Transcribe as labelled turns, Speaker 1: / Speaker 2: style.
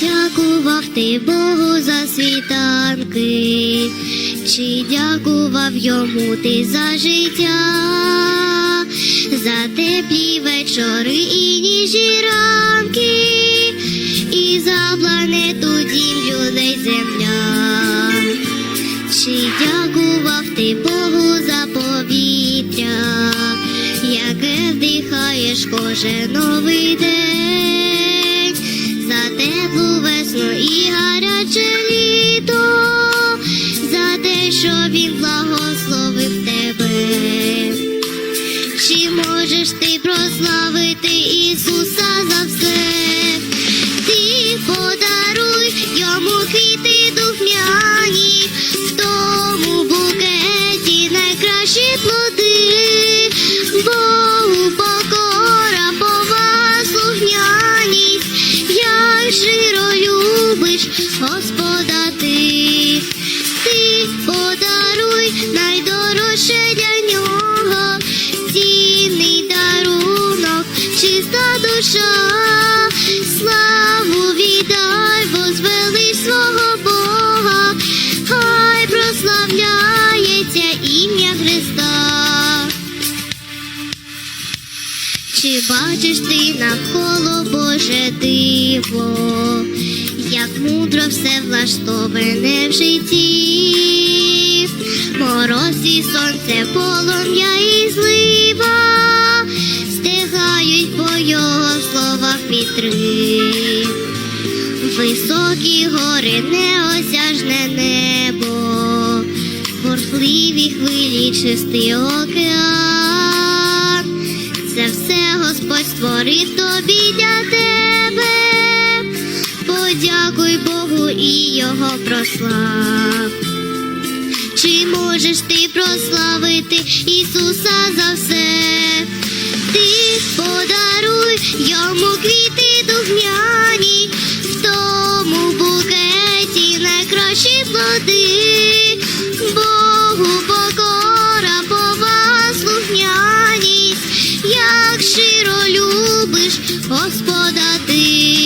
Speaker 1: дякував ти Богу за світанки, чи дякував йому ти за життя, за теплі вечори і ніжні ранки, і за планету дім людей земля. Чи дякував ти Богу за повітря, яке вдихаєш кожен новий день, прославити Ісуса за все? Ти подаруй йому квіти духмяні, в тому букеті найкращі плоди, Богу покора, повага, слухняність, як щиро любиш, Господа ти, ти подаруй найдорожче для душа, славу віддай, возвелич свого Бога, хай прославляється ім'я Христа. Чи бачиш ти навколо Боже диво, як мудро все влаштоване в житті, мороз і сонце, полум'я високі гори, неосяжне небо, бурхливі хвилі, чистий океан. Це все Господь створив тобі для тебе. Подякуй Богу і його прослав. Чи можеш ти прославити Ісуса за все? Ти подаруй йому квіти як щиро любиш Господа ти.